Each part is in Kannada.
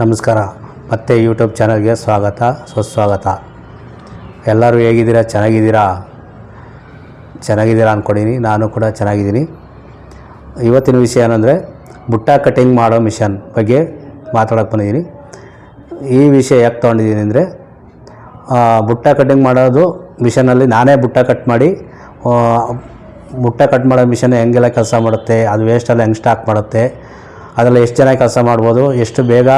ನಮಸ್ಕಾರ. ಮತ್ತೆ ಯೂಟ್ಯೂಬ್ ಚಾನಲ್ಗೆ ಸ್ವಾಗತ. ಸುಸ್ವಾಗತ. ಎಲ್ಲರೂ ಹೇಗಿದ್ದೀರಾ? ಚೆನ್ನಾಗಿದ್ದೀರಾ? ಚೆನ್ನಾಗಿದ್ದೀರಾ ಅಂದ್ಕೊಂಡಿನಿ ನಾನು ಕೂಡ ಚೆನ್ನಾಗಿದ್ದೀನಿ. ಇವತ್ತಿನ ವಿಷಯ ಏನಂದರೆ, ಬುಟ್ಟ ಕಟಿಂಗ್ ಮಾಡೋ ಮಿಷನ್ ಬಗ್ಗೆ ಮಾತಾಡೋಕ್ಕೆ ಬಂದಿದ್ದೀನಿ. ಈ ವಿಷಯ ಯಾಕೆ ತೊಗೊಂಡಿದ್ದೀನಿ ಅಂದರೆ ಬುಟ್ಟ ಕಟಿಂಗ್ ಮಾಡೋದು ಮಿಷನಲ್ಲಿ ನಾನೇ ಬುಟ್ಟ ಕಟ್ ಮಾಡಿ ಬುಟ್ಟ ಕಟ್ ಮಾಡೋ ಮಿಷನ್ ಹೆಂಗೆಲ್ಲ ಕೆಲಸ ಮಾಡುತ್ತೆ, ಅದು ವೇಸ್ಟಲ್ಲಿ ಹೆಂಗೆ ಸ್ಟಾಕ್ ಮಾಡುತ್ತೆ, ಅದರಲ್ಲಿ ಎಷ್ಟು ಜನ ಕೆಲಸ ಮಾಡ್ಬೋದು, ಎಷ್ಟು ಬೇಗ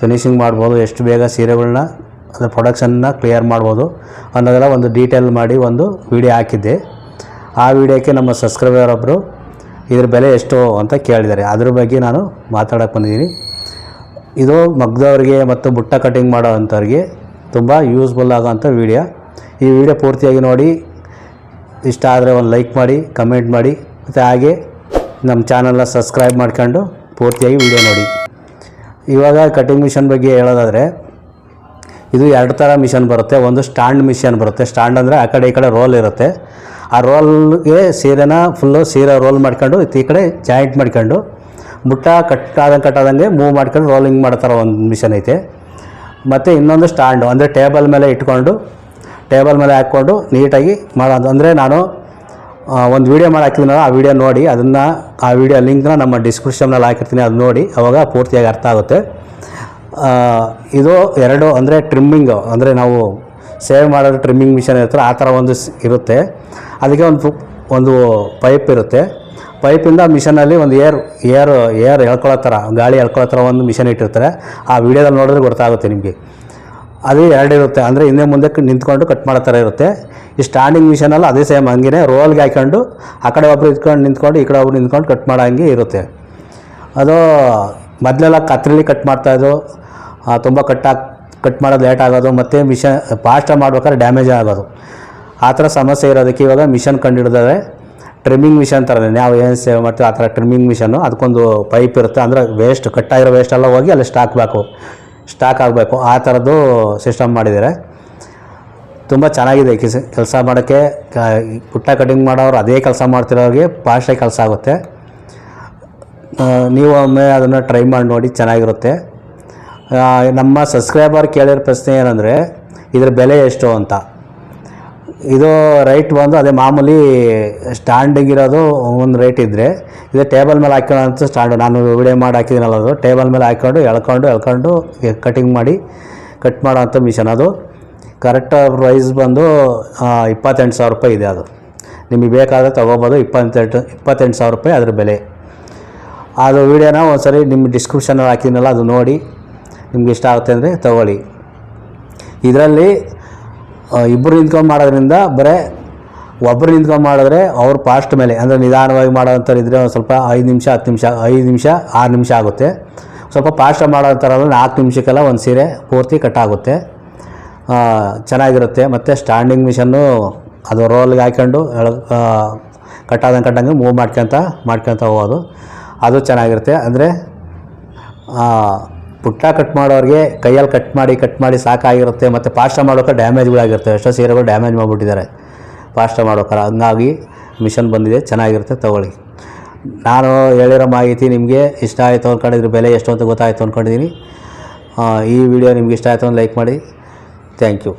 ಫಿನಿಷಿಂಗ್ ಮಾಡ್ಬೋದು, ಎಷ್ಟು ಬೇಗ ಸೀರೆಗಳನ್ನ ಅದರ ಪ್ರೊಡಕ್ಷನ್ನ ಕ್ಲಿಯರ್ ಮಾಡ್ಬೋದು ಅನ್ನೋದೆಲ್ಲ ಒಂದು ಡೀಟೇಲ್ ಮಾಡಿ ಒಂದು ವಿಡಿಯೋ ಹಾಕಿದ್ದೆ. ಆ ವಿಡಿಯೋಕ್ಕೆ ನಮ್ಮ ಸಬ್ಸ್ಕ್ರೈಬರ್ ಒಬ್ಬರು ಇದ್ರ ಬೆಲೆ ಎಷ್ಟು? ಅಂತ ಕೇಳಿದ್ದಾರೆ. ಅದ್ರ ಬಗ್ಗೆ ನಾನು ಮಾತಾಡೋಕ್ಕೆ ಬಂದಿದ್ದೀನಿ. ಇದು ಮಗ್ದವ್ರಿಗೆ ಮತ್ತು ಬುಟ್ಟ ಕಟಿಂಗ್ ಮಾಡೋ ಅಂಥವ್ರಿಗೆ ತುಂಬ ಯೂಸ್ಫುಲ್ ಆಗೋಂಥ ವಿಡಿಯೋ ಈ ವಿಡಿಯೋ ಪೂರ್ತಿಯಾಗಿ ನೋಡಿ, ಇಷ್ಟ ಆದರೆ ಒಂದು ಲೈಕ್ ಮಾಡಿ ಕಮೆಂಟ್ ಮಾಡಿ, ಮತ್ತು ಹಾಗೆ ನಮ್ಮ ಚಾನಲ್ನ ಸಬ್ಸ್ಕ್ರೈಬ್ ಮಾಡ್ಕೊಂಡು ಪೂರ್ತಿಯಾಗಿ ವಿಡಿಯೋ ನೋಡಿ. ಇವಾಗ ಕಟಿಂಗ್ ಮಿಷನ್ ಬಗ್ಗೆ ಹೇಳೋದಾದರೆ, ಇದು ಎರಡು ಥರ ಮಿಷನ್ ಬರುತ್ತೆ. ಒಂದು ಸ್ಟ್ಯಾಂಡ್ ಮಿಷನ್ ಬರುತ್ತೆ. ಸ್ಟ್ಯಾಂಡ್ ಅಂದರೆ ಆ ಕಡೆ ಈ ಕಡೆ ರೋಲ್ ಇರುತ್ತೆ. ಆ ರೋಲ್ಗೆ ಸೀರೆನ ಫುಲ್ಲು ಸೀರೆ ರೋಲ್ ಮಾಡ್ಕೊಂಡು, ಈ ಕಡೆ ಜಾಯಿಂಟ್ ಮಾಡ್ಕೊಂಡು ಬುಟ್ಟ ಕಟ್ಟಾದಂಗೆ ಕಟ್ಟಾದಂಗೆ ಮೂವ್ ಮಾಡ್ಕೊಂಡು ರೋಲಿಂಗ್ ಮಾಡೋ ಥರ ಒಂದು ಮಿಷನ್ ಐತೆ. ಮತ್ತು ಇನ್ನೊಂದು ಸ್ಟ್ಯಾಂಡು ಅಂದರೆ ಟೇಬಲ್ ಮೇಲೆ ಇಟ್ಕೊಂಡು ಟೇಬಲ್ ಮೇಲೆ ಹಾಕ್ಕೊಂಡು ನೀಟಾಗಿ ಮಾಡೋದು. ಅಂದರೆ ನಾನು ಒಂದು ವೀಡಿಯೋ ಮಾಡಿ ಹಾಕಿದ್ನಲ್ಲ, ಆ ವಿಡಿಯೋ ನೋಡಿ, ಅದನ್ನು, ಆ ವಿಡಿಯೋ ಲಿಂಕ್ನ ನಮ್ಮ ಡಿಸ್ಕ್ರಿಪ್ಷನ್ನಲ್ಲಿ ಹಾಕಿರ್ತೀನಿ, ಅದು ನೋಡಿ, ಅವಾಗ ಪೂರ್ತಿಯಾಗಿ ಅರ್ಥ ಆಗುತ್ತೆ. ಇದು ಎರಡು, ಅಂದರೆ ಟ್ರಿಮ್ಮಿಂಗು ಅಂದರೆ ನಾವು ಸೇವ್ ಮಾಡೋದು ಟ್ರಿಮ್ಮಿಂಗ್ ಮಿಷನ್ ಇರ್ತಾರೆ, ಆ ಥರ ಒಂದು ಇರುತ್ತೆ. ಅದಕ್ಕೆ ಒಂದು ಒಂದು ಪೈಪ್ ಇರುತ್ತೆ. ಪೈಪಿಂದ ಮಿಷನಲ್ಲಿ ಒಂದು ಏರ್ ಏರ್ ಏರ್ ಎಳ್ಕೊಳ್ಳೋ ಥರ ಗಾಳಿ ಎಳ್ಕೊಳ್ಳೋ ಥರ ಒಂದು ಮಿಷನ್ ಇಟ್ಟಿರ್ತಾರೆ. ಆ ವಿಡಿಯೋದಲ್ಲಿ ನೋಡಿದ್ರೆ ಗೊತ್ತಾಗುತ್ತೆ ನಿಮಗೆ. ಅದು ಎರಡು ಇರುತ್ತೆ. ಅಂದರೆ ಹಿಂದೆ ಮುಂದೆ ನಿಂತ್ಕೊಂಡು ಕಟ್ ಮಾಡೋ ಥರ ಇರುತ್ತೆ. ಈ ಸ್ಟ್ಯಾಂಡಿಂಗ್ ಮಿಷನಲ್ಲಿ ಅದೇ ಸೇಮ್ ಹಂಗೆ ರೋಲ್ಗೆ ಹಾಕ್ಕೊಂಡು ಆ ಕಡೆ ಒಬ್ರು ಇದ್ಕೊಂಡು ನಿಂತ್ಕೊಂಡು ಈ ಕಡೆ ಒಬ್ರು ನಿಂತ್ಕೊಂಡು ಕಟ್ ಮಾಡೋ ಹಂಗೆ ಇರುತ್ತೆ. ಅದು ಮೊದಲೆಲ್ಲ ಕತ್ರಿಲಿ ಕಟ್ ಮಾಡ್ತಾಯಿದ್ದು ತುಂಬ ಕಟ್ ಕಟ್ ಮಾಡೋದು ಲೇಟ್ ಆಗೋದು, ಮತ್ತು ಮಿಷನ್ ಫಾಸ್ಟಾಗಿ ಮಾಡ್ಬೇಕಾದ್ರೆ ಡ್ಯಾಮೇಜ್ ಆಗೋದು. ಆ ಥರ ಸಮಸ್ಯೆ ಇರೋದಕ್ಕೆ ಇವಾಗ ಮಿಷನ್ ಕಂಡುಹಿಡಿದರೆ ಟ್ರಿಮ್ಮಿಂಗ್ ಮಿಷನ್ ಥರನೇ. ನಾವು ಏನು ಸೇವ್ ಮಾಡ್ತೀವಿ, ಆ ಥರ ಟ್ರಿಮ್ಮಿಂಗ್ ಮಿಷನ್ನು ಅದಕ್ಕೊಂದು ಪೈಪ್ ಇರುತ್ತೆ. ಅಂದರೆ ವೇಸ್ಟ್ ಕಟ್ಟಾಗಿರೋ ವೇಸ್ಟೆಲ್ಲ ಹೋಗಿ ಅಲ್ಲಿ ಸ್ಟಾಕ್ ಬೇಕು ಸ್ಟಾಕ್ ಆಗಬೇಕು. ಆ ಥರದ್ದು ಸಿಸ್ಟಮ್ ಮಾಡಿದ್ದಾರೆ. ತುಂಬ ಚೆನ್ನಾಗಿದೆ ಕಿಸ ಕೆಲಸ ಮಾಡೋಕ್ಕೆ. ಪುಟ್ಟ ಕಟಿಂಗ್ ಮಾಡೋರು ಅದೇ ಕೆಲಸ ಮಾಡ್ತಿರೋರಿಗೆ ಫಾಸ್ಟಾಗಿ ಕೆಲಸ ಆಗುತ್ತೆ. ನೀವು ಒಮ್ಮೆ ಅದನ್ನು ಟ್ರೈ ಮಾಡಿ ನೋಡಿ ಚೆನ್ನಾಗಿರುತ್ತೆ. ನಮ್ಮ ಸಬ್ಸ್ಕ್ರೈಬರ್ ಕೇಳಿರೋ ಪ್ರಶ್ನೆ ಏನಂದರೆ, ಇದರ ಬೆಲೆ ಎಷ್ಟು ಅಂತ. ಇದು ರೈಟ್ ಬಂದು ಅದೇ ಮಾಮೂಲಿ ಸ್ಟ್ಯಾಂಡಿಂಗ್ ಇರೋದು ಒಂದು ರೇಟ್ ಇದ್ದರೆ ಇದು ಟೇಬಲ್ ಮೇಲೆ ಹಾಕೊಳ್ಳೋಂಥ ಸ್ಟ್ಯಾಂಡು ನಾನು ವಿಡಿಯೋ ಮಾಡಿ ಹಾಕಿದ್ದೀನಲ್ಲ ಅದು. ಟೇಬಲ್ ಮೇಲೆ ಹಾಕ್ಕೊಂಡು, ಎಳ್ಕೊಂಡು ಎಳ್ಕೊಂಡು ಕಟಿಂಗ್ ಮಾಡಿ ಕಟ್ ಮಾಡೋವಂಥ ಮಿಷನ್ ಅದು ಕರೆಕ್ಟ್ ಪ್ರೈಸ್ ಬಂದು ಇಪ್ಪತ್ತೆಂಟು ಸಾವಿರ ರೂಪಾಯಿ ಇದೆ ಅದು. ನಿಮಗೆ ಬೇಕಾದರೆ ತೊಗೋಬೋದು. ಇಪ್ಪತ್ತೆಂಟು ಇಪ್ಪತ್ತೆಂಟು ಸಾವಿರ ರೂಪಾಯಿ ಅದ್ರ ಬೆಲೆ. ಅದು ವೀಡಿಯೋನ ಒಂದ್ಸರಿ ನಿಮ್ಮ ಡಿಸ್ಕ್ರಿಪ್ಷನಲ್ಲಿ ಹಾಕಿದ್ನಲ್ಲ ಅದು ನೋಡಿ. ನಿಮ್ಗೆ ಇಷ್ಟ ಆಗುತ್ತೆ ಅಂದರೆ ತಗೊಳ್ಳಿ. ಇದರಲ್ಲಿ ಇಬ್ಬರು ನಿಂತ್ಕೊಂಡು ಮಾಡೋದ್ರಿಂದ ಬರೀ ಒಬ್ಬರು ನಿಂತ್ಕೊಂಡು ಮಾಡಿದ್ರೆ ಅವ್ರು ಪಾಸ್ಟ್ ಮೇಲೆ, ಅಂದರೆ ನಿಧಾನವಾಗಿ ಮಾಡೋವಂಥವ್ರು ಇದ್ದರೆ ಒಂದು ಸ್ವಲ್ಪ ಐದು ನಿಮಿಷ, ಹತ್ತು ನಿಮಿಷ, ಐದು ನಿಮಿಷ, ಆರು ನಿಮಿಷ ಆಗುತ್ತೆ. ಸ್ವಲ್ಪ ಫಾಸ್ಟಾಗಿ ಅಂದರೆ ನಾಲ್ಕು ನಿಮಿಷಕ್ಕೆಲ್ಲ ಒಂದು ಸೀರೆ ಪೂರ್ತಿ ಕಟ್ಟಾಗುತ್ತೆ ಚೆನ್ನಾಗಿರುತ್ತೆ. ಮತ್ತು ಸ್ಟ್ಯಾಂಡಿಂಗ್ ಮಿಷನ್ನು ಅದು ರೋಲ್ಗೆ ಹಾಕ್ಕೊಂಡು ಕಟ್ಟಾದಂಗೆ ಕಟ್ಟಂಗೆ ಮೂವ್ ಮಾಡ್ಕೊತ ಮಾಡ್ಕೊತ ಹೋಗೋದು. ಅದು ಚೆನ್ನಾಗಿರುತ್ತೆ. ಅಂದರೆ ಪುಟ್ಟ ಕಟ್ ಮಾಡೋರಿಗೆ ಕೈಯಲ್ಲಿ ಕಟ್ ಮಾಡಿ ಕಟ್ ಮಾಡಿ ಸಾಕಾಗಿರುತ್ತೆ ಮತ್ತು ಪಾಷ್ಟ ಮಾಡೋಕೆ ಡ್ಯಾಮೇಜ್ಗಳಾಗಿರ್ತವೆ ಎಷ್ಟೋ ಸೀರೆಗಳು ಡ್ಯಾಮೇಜ್ ಮಾಡಿಬಿಟ್ಟಿದ್ದಾರೆ. ಪಾಷ್ಟ ಮಾಡೋಕೆ. ಹಂಗಾಗಿ ಮಿಷನ್ ಬಂದಿದೆ. ಚೆನ್ನಾಗಿರುತ್ತೆ ತಗೊಳ್ಳಿ. ನಾನು ಹೇಳಿರೋ ಮಾಹಿತಿ ನಿಮಗೆ ಇಷ್ಟ ಆಯಿತು ಅಂದ್ಕೊಂಡಿದ್ರೆ ಬೆಲೆ ಎಷ್ಟು ಅಂತ ಗೊತ್ತಾಯಿತು ಅಂದ್ಕೊಂಡಿದ್ದೀನಿ ಈ ವಿಡಿಯೋ ನಿಮ್ಗೆ ಇಷ್ಟ ಆಯಿತು ಅಂತ ಲೈಕ್ ಮಾಡಿ. Thank you